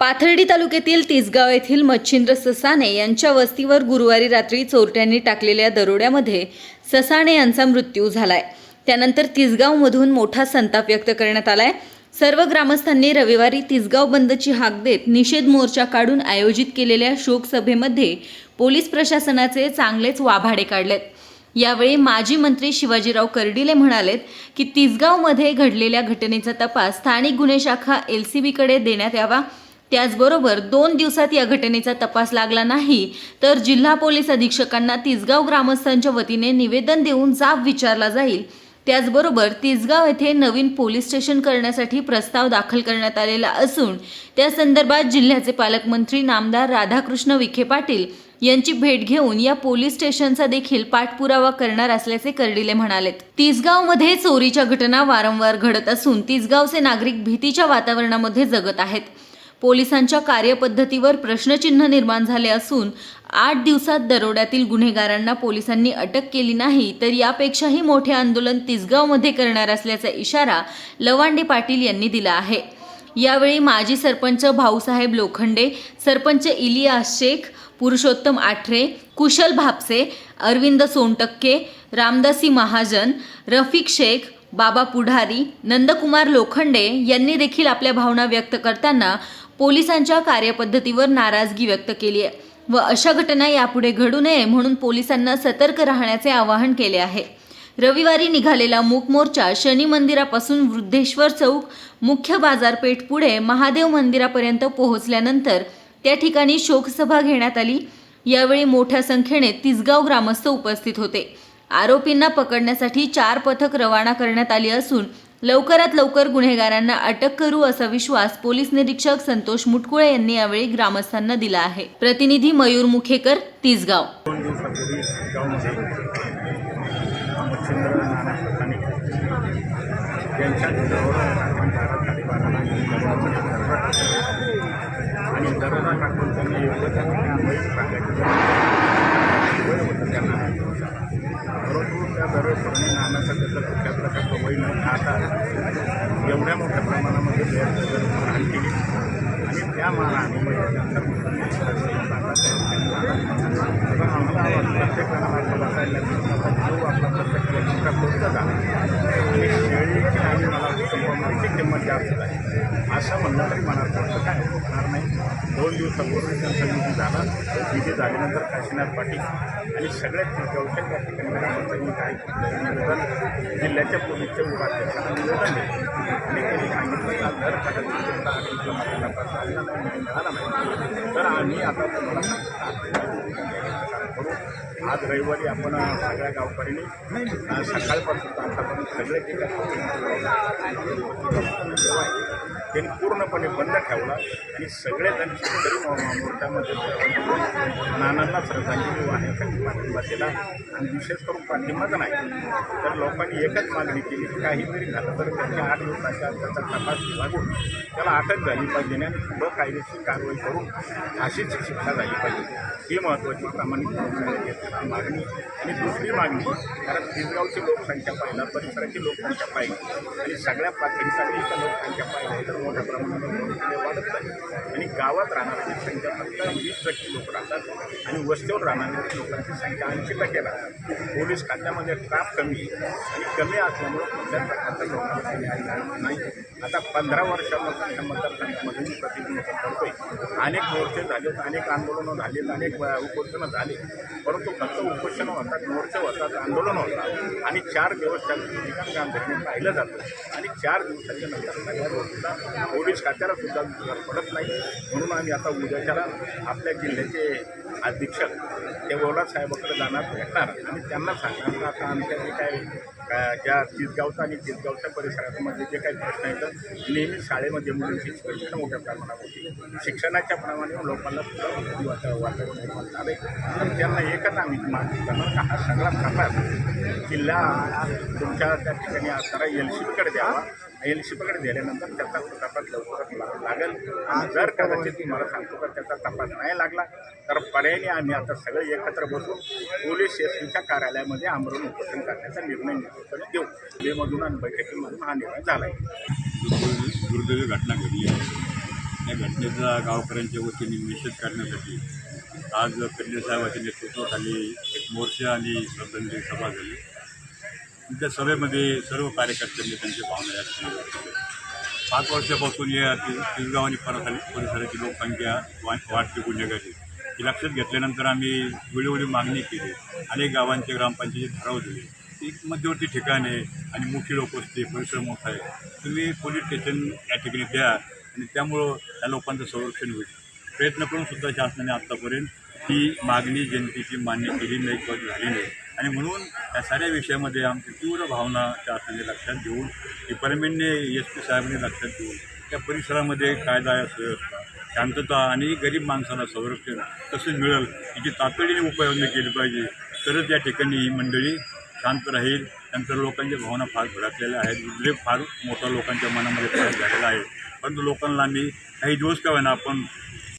पाथर्डी तालुक्यातील तिसगाव येथील मच्छिंद्र ससाणे यांच्या वस्तीवर गुरुवारी रात्री चोरट्यांनी टाकलेल्या दरोड्यामध्ये ससाणे यांचा मृत्यू झालाय. त्यानंतर तिसगावमधून मोठा संताप व्यक्त करण्यात आलाय. सर्व ग्रामस्थांनी रविवारी तिसगाव बंदची हाक देत निषेध मोर्चा काढून आयोजित केलेल्या शोकसभेमध्ये पोलीस प्रशासनाचे चांगलेच वाभाडे काढलेत. यावेळी माजी मंत्री शिवाजीराव कर्डिले म्हणालेत की तिसगावमध्ये घडलेल्या घटनेचा तपास स्थानिक गुन्हे शाखा एल सी बीकडे देण्यात यावा त्याचबरोबर दोन दिवसात या घटनेचा तपास लागला नाही तर जिल्हा पोलीस अधीक्षकांना तिसगाव ग्रामस्थांच्या वतीने निवेदन देऊन जाब विचारला जाईल. त्याचबरोबर तिसगाव येथे नवीन पोलीस स्टेशन करण्यासाठी प्रस्ताव दाखल करण्यात आलेला असून त्या संदर्भात जिल्ह्याचे पालकमंत्री नामदार राधाकृष्ण विखे पाटील यांची भेट घेऊन या पोलीस स्टेशनचा देखील पाठपुरावा करणार असल्याचे कर्डिले म्हणालेत. तिसगावमध्ये चोरीच्या घटना वारंवार घडत असून तिसगावचे नागरिक भीतीच्या वातावरणामध्ये जगत आहेत. पोलिसांच्या कार्यपद्धतीवर प्रश्नचिन्ह निर्माण झाले असून आठ दिवसात दरोड्यातील गुन्हेगारांना पोलिसांनी अटक केली नाही तर यापेक्षाही मोठे आंदोलन तिसगावमध्ये करणार असल्याचा इशारा लवांडे पाटील यांनी दिला आहे. यावेळी माजी सरपंच भाऊसाहेब लोखंडे सरपंच इलियास शेख पुरुषोत्तम आठरे कुशल भापसे अरविंद सोनटक्के रामदासी महाजन रफिक शेख बाबा पुढारी नंदकुमार लोखंडे यांनी देखील आपल्या भावना व्यक्त करताना पोलिसांच्या कार्यपद्धतीवर नाराजगी व्यक्त केली आहे व अशा घटना यापुढे घडू नये म्हणून पोलिसांना सतर्क राहण्याचे आवाहन केले आहे. रविवारी निघालेला मूक मोर्चा शनी मंदिरापासून वृद्धेश्वर चौक मुख्य बाजारपेठ पुढे महादेव मंदिरापर्यंत पोहोचल्यानंतर त्या ठिकाणी शोकसभा घेण्यात आली. यावेळी मोठ्या संख्येने तिसगाव ग्रामस्थ उपस्थित होते. आरोपींना पकडण्यासाठी चार पथक रवाना करण्यात आली असून लवकरात लवकर गुन्हेगारांना अटक करू असा विश्वास पोलीस निरीक्षक संतोष मुटकुळे यांनी यावेळी ग्रामस्थांना दिला आहे. प्रतिनिधी मयूर मुखेकर तिसगाव. आणि एवढ्या मोठ्या प्रमाणामध्ये गैरहजर केली आणि त्या मानाने म्हणजे आम्हाला प्रत्येकाला जणाला बसायला जो आपला प्रत्येक व्यक्तीचा पुढचा झाला आणि शेळीची आणि मला कुटुंबाची किंमत जास्त आहे असं म्हणलं तरी मला वाटतं काय? होणार नाही. दोन दिवसापूर्वी त्यांचा विधी झाला. विधी झाल्यानंतर काशीनाथ पाटील आणि सगळ्यात महत्त्वाचं त्या ठिकाणी ग्रामस्थांनी काय निवेदन जिल्ह्याच्या पोलीसच्या उपाध्यक्षांना निवेदन दिलं आणि त्यांनी सांगितलं का जर कदाचित आधी जो आपल्याला मिळाला नाही तर आम्ही आता तुम्हाला करू आज रविवारी आपण सगळ्या गावकऱ्यांनी सकाळपासून आतापर्यंत सगळे ठिकाणी त्यांनी पूर्णपणे बंद ठेवला आणि सगळेजण शेतकरी मो- मोर्चामध्ये नानांना श्रद्धांजली वाहण्यासाठी पाठिंबा दिला. आणि विशेष करून पाठिंबाच नाही तर लोकांनी एकच मागणी केली की काही जरी झालं तर त्यांच्या आठ दिवसाच्या त्याचा तपास लागून त्याला अटक झाली पाहिजे आणि पुढं कायदेशीर कारवाई करून अशीच शिक्षा झाली पाहिजे. ही महत्त्वाची प्रामाणिक लोकसंख्या मागणी. आणि दुसरी मागणी कारण तिसगावची लोकसंख्या पाहिला परिसराची लोकसंख्या पाहिली आणि सगळ्या पातळीसाठी लोकसंख्या पाहिली तर मोठ्या प्रमाणात वाढत आहे. आणि गावात राहणाऱ्यांची संख्या फक्त वीस टक्के लोक राहतात. आणि वस्तीवर राहणाऱ्या लोकांची संख्या ऐंशी टक्के राहतात. पोलीस खात्यामध्ये स्टाफ कमी आणि कमी असल्यामुळं कुठल्या प्रकारचा लोकांना नाही. आता पंधरा वर्षापासून या मतदारसंघामध्ये मी प्रतिनिधित्व करतोय. अनेक मोर्चे झालेत अनेक आंदोलनं झालीत अनेक उपोषणं झाली. परंतु फक्त उपोषणं होतात मोर्चे होतात आंदोलन होतात. आणि चार दिवस त्यांना ठिकाण धरणे पाहिलं जातं. आणि चार दिवसाच्या नंतर सगळ्या गोष्टीचा पोलीस खात्याला सुद्धा विश्वास पडत नाही म्हणून आम्ही आता उद्याच्याला आपल्या जिल्ह्याचे अधीक्षक ते ओला साहेबाकडे जाणार भेटणार. आणि त्यांना सांगणार आता आमच्या जे काही ज्या तिसगावचा आणि तिसगावच्या परिसरामध्ये जे काही प्रश्न आहेत नेहमी शाळेमध्ये मुलींची शिक्षण मोठ्या प्रमाणात शिक्षणाच्या प्रमाणे लोकांना सुद्धा वातावरण निर्माण झाले आहे तर त्यांना एकच आम्ही मागणी करणार का हा सगळा प्रकार जिल्हा तुमच्या त्या ठिकाणी असणारा एल सी द्यावा. एल पकडे दिल्यानंतर त्याचा तपास लवकरच लागेल. आणि जर कदाचित तुम्हाला सांगतो का त्याचा तपास नाही लागला तर पर्यायी आम्ही आता सगळे एकत्र बसून पोलीस एस पीच्या कार्यालयामध्ये आमरण उपोषण करण्याचा निर्णय घेऊ देऊ आणि बैठकीमधून हा निर्णय झाला आहे दुर्दैवी घटना घडली आहे. या घटनेचा गावकऱ्यांच्या वतीने निषेध करण्यासाठी आज कर्नल साहेबांच्या नेतृत्वाखाली एक मोर्चा आणि श्रद्धांजली सभा झाली. त्या सभेमध्ये सर्व कार्यकर्त्यांनी त्यांची भावना व्यक्त केली पाच वर्षापासून या ति- तिसगाव आणि परिसर परिसराची लोकसंख्या वा वाढती गुन्हेगारी. ही लक्षात घेतल्यानंतर आम्ही वेळोवेळी मागणी केली. अनेक गावांचे ग्रामपंचायत ठरवले एक मध्यवर्ती ठिकाण आहे आणि मोठी लोक असते परिसर मोठा आहे. तुम्ही पोलीस स्टेशन या ठिकाणी द्या आणि त्यामुळं त्या लोकांचं संरक्षण होईल. प्रयत्न करून सुद्धा शासनाने आत्तापर्यंत ही मागणी जनतेची मान्य केली नाही किंवा झाली नाही. आणि म्हणून या साऱ्या विषयामध्ये आमची तीव्र भावना शासनाने लक्षात घेऊन डिपार्टमेंटने एस पी साहेबांनी लक्षात घेऊन त्या परिसरामध्ये कायदा सुव्यवस्था शांतता आणि गरीब माणसाला संरक्षण कसं मिळेल याची तातडीने उपाययोजना केली पाहिजे. तरच या ठिकाणी ही मंडळी शांत राहील. त्यानंतर लोकांच्या भावना फार भडकलेल्या आहेत. उद्रेक फार मोठा लोकांच्या मनामध्ये झालेला आहे. परंतु लोकांना मी काही दिवस का होईना आपण